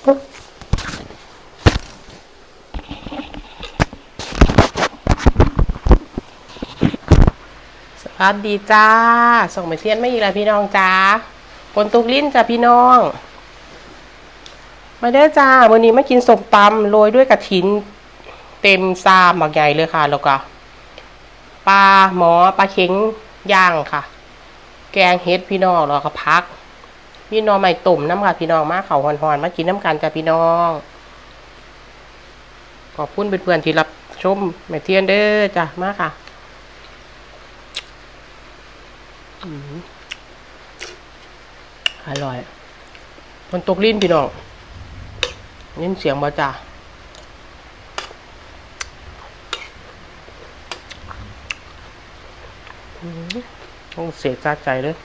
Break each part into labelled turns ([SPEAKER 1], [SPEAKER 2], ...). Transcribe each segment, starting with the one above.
[SPEAKER 1] สวัสดีจ้า ส่งไปเทียนไม่อีกแล้วพี่น้องจ้าฝนตุกลิ้นจ้ะพี่น้อง มาเด้อจ้าวันนี้มากินส้มตำโรยด้วยกระถิน เต็มซามหมักใหญ่เลยค่ะ แล้วก็ปลาหมอปลาเค็งย่างค่ะ แกงเฮ็ดพี่น้องแล้วก็พัก พี่น้องใหม่ตุ่มน้ำค่ะพี่น้องมาเขาหอนๆมากินน้ำกันจ้ะพี่น้อง ขอบคุณเพื่อนๆที่รับชมแม่เทียนเด้อจ้ะมาค่ะอร่อย มันตกลิ้นพี่น้องยินเสียงบ่จ้าต้องเสียจ้าใจเลย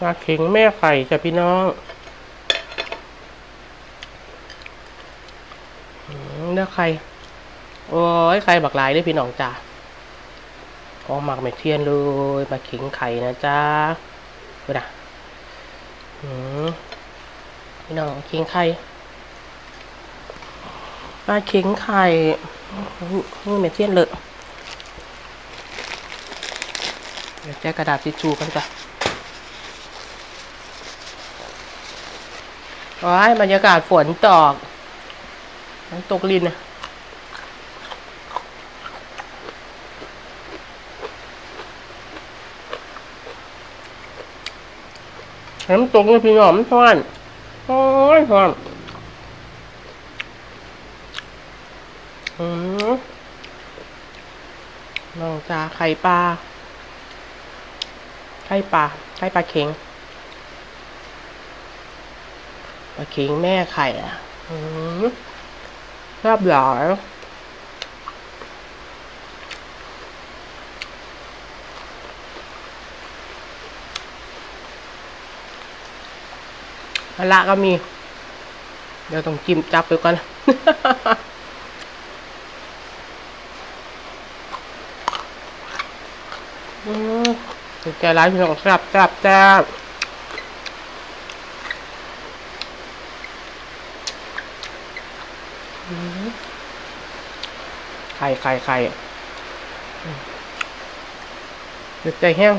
[SPEAKER 1] ปลาเข็งแม่ไข่จ้ะพี่น้องเลือกใครโอ้ยใครบักหลายเด้พี่น้องจ้าของหมักไม่เทียนเลยมาเขิงไข่นะจ้าดูนะพี่น้องเขิงไข่ปลาขิงไข่นี่ไม่เทียนเลยเดี๋ยวแจกกระดาษทิชชู่กันจ้ะ ว้ายบรรยากาศฝนตกตกลินนะน้ำตกเลยพี่หอมทอนโอ้ยหอมอืมลองจาไข่ปลาไข่ปลาไข่ปลาเค็ง ปลาเค็งแม่ไข่อะอืมแซ่บหลายมะละก็มี เดี๋ยวต้องจิ้มจับไปก่อนอืมถูกใจร้านพี่น้องแซ่บแซ่บแซ่บอืมไข่ไข่ไข่เดือดใจแห้ง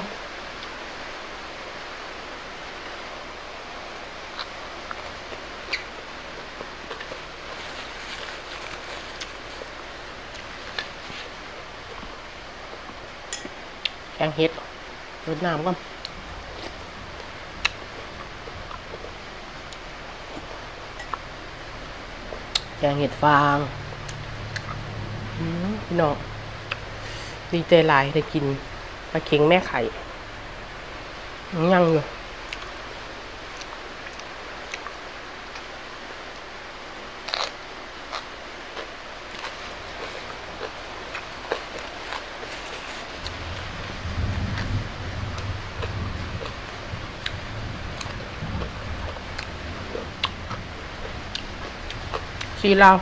[SPEAKER 1] แกงเห็ดรดน้ำก่อนแกงเห็ดฟาง พี่น้องดีใจหลายได้กินปลาเค็งแม่ไข่ยังอยู่ซีเราว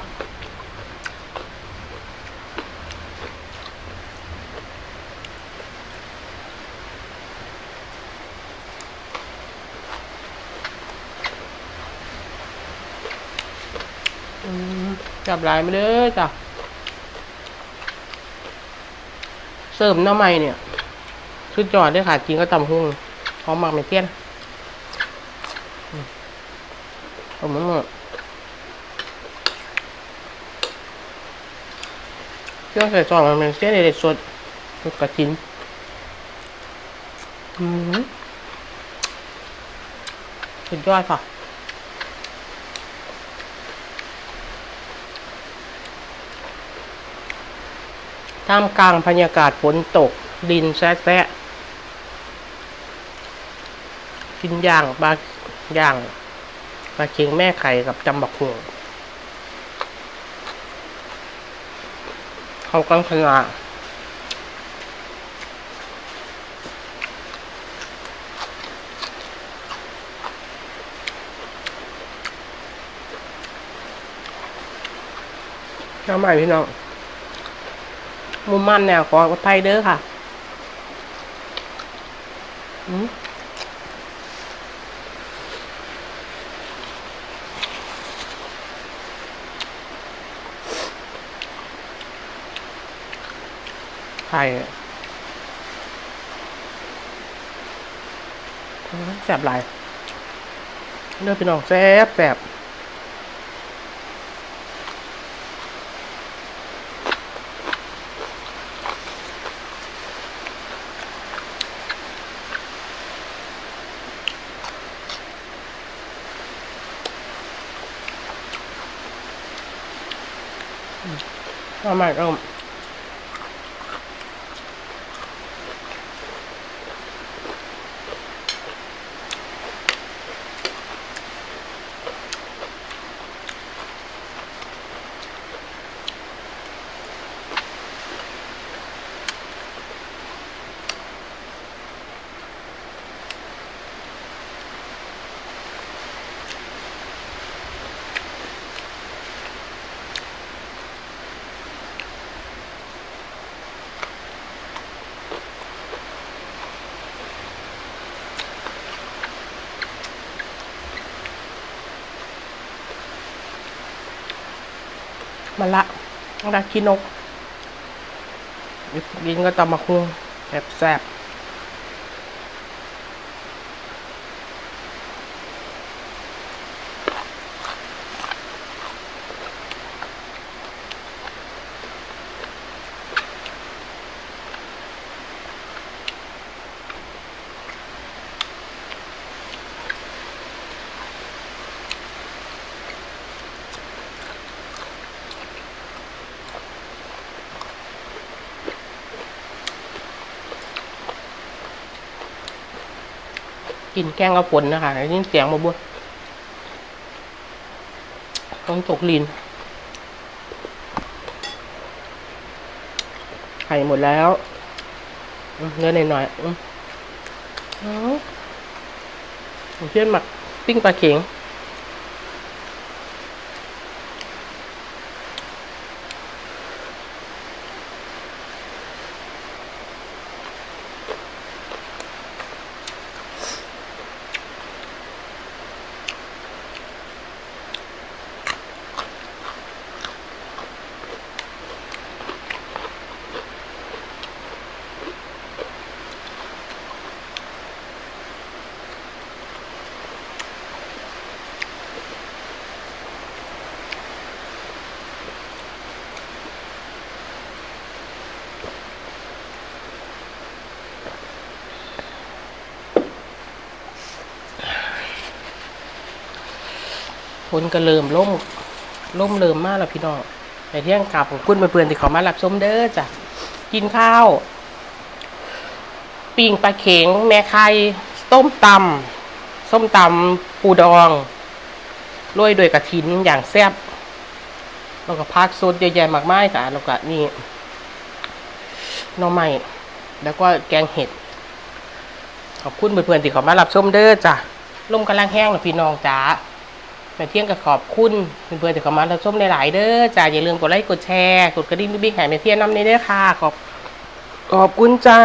[SPEAKER 1] อืม จับลายมาเลยจ้ะเสริมน้าใหม่เนี่ยชุดจอดได้ค่ะจริงก็ตำหุ้งหอมมากไม่เตี้ยนอืมเอาหมดเครื่องใส่ซองมันเป็นเส้นเด็ดสดสดกระจินอืมสุดยอดค่ะ ท่ามกลางบรรยากาศฝนตก ดินแซะแซะกินย่างปลาย่างปลาเค็งแม่ไข่กับจำบักหัวเขากันขนาดน้ำใหม่พี่น้อง มุมมันแนวขออภัยเด้อค่ะอืมไข่อืมแซ่บหลายเลือพี่น้องแซ่บแซ่บ มาใมะละรักขี้นกยินก็ตำมาคุงแซ่บแกินแกงเอาฝนนะคะได้ยินเสียงมาบัวต้องตกลินไข่หมดแล้วเนื้อหน่อยๆอืมอืมผมเพื่อนหมักปิ้งปลาเข็ง นก็เริ่มล่มล่มเริ่มมากแล้วพี่น้องแต่เที่ยงกลับของคุณเพื่อนๆที่เขามารับชมเด้อจ้ะกินข้าวปิ้งปลาเข็ง แม่ไข่ต้มตำส้มตำปูดองโรยด้วยกระถินอย่างแซ่บแล้วก็พักสดเยอะแยะมากมายค่ะแล้วก็นี่หน่อไม้แล้วก็แกงเห็ด ขอบคุณเพื่อนๆที่เขามารับชมเด้อจ้ะลมกำลังแห้งนะพี่น้องจ้า แม่เที่ยงกับขอบคุณเพื่อนๆที่เข้ามารับชมหลายๆเด้อจ้าอย่าลืมกดไลค์กดแชร์ กดกระดิ่งบิ๊กๆให้แม่เที่ยงน้ำในเด้อค่ะขอบขอบคุณจ้า